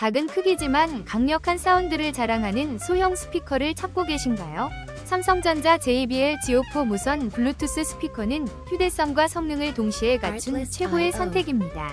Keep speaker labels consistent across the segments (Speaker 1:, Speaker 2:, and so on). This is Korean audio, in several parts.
Speaker 1: 작은 크기지만 강력한 사운드를 자랑하는 소형 스피커를 찾고 계신가요? 삼성전자 JBL G4 무선 블루투스 스피커는 휴대성과 성능을 동시에 갖춘 최고의 선택입니다.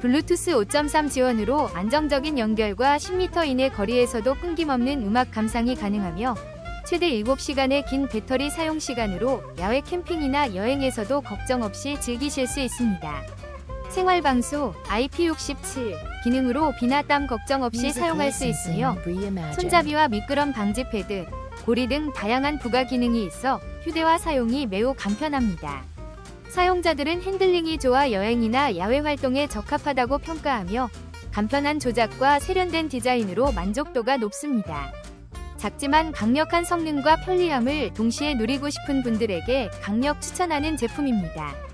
Speaker 1: 블루투스 5.3 지원으로 안정적인 연결과 10m 이내 거리에서도 끊김없는 음악 감상이 가능하며 최대 7시간의 긴 배터리 사용 시간으로 야외 캠핑이나 여행에서도 걱정 없이 즐기실 수 있습니다. 생활방수 IP67 기능으로 비나 땀 걱정 없이 사용할 수 있으며 손잡이와 미끄럼 방지 패드, 고리 등 다양한 부가 기능이 있어 휴대와 사용이 매우 간편합니다. 사용자들은 핸들링이 좋아 여행이나 야외 활동에 적합하다고 평가하며 간편한 조작과 세련된 디자인으로 만족도가 높습니다. 작지만 강력한 성능과 편리함을 동시에 누리고 싶은 분들에게 강력 추천하는 제품입니다.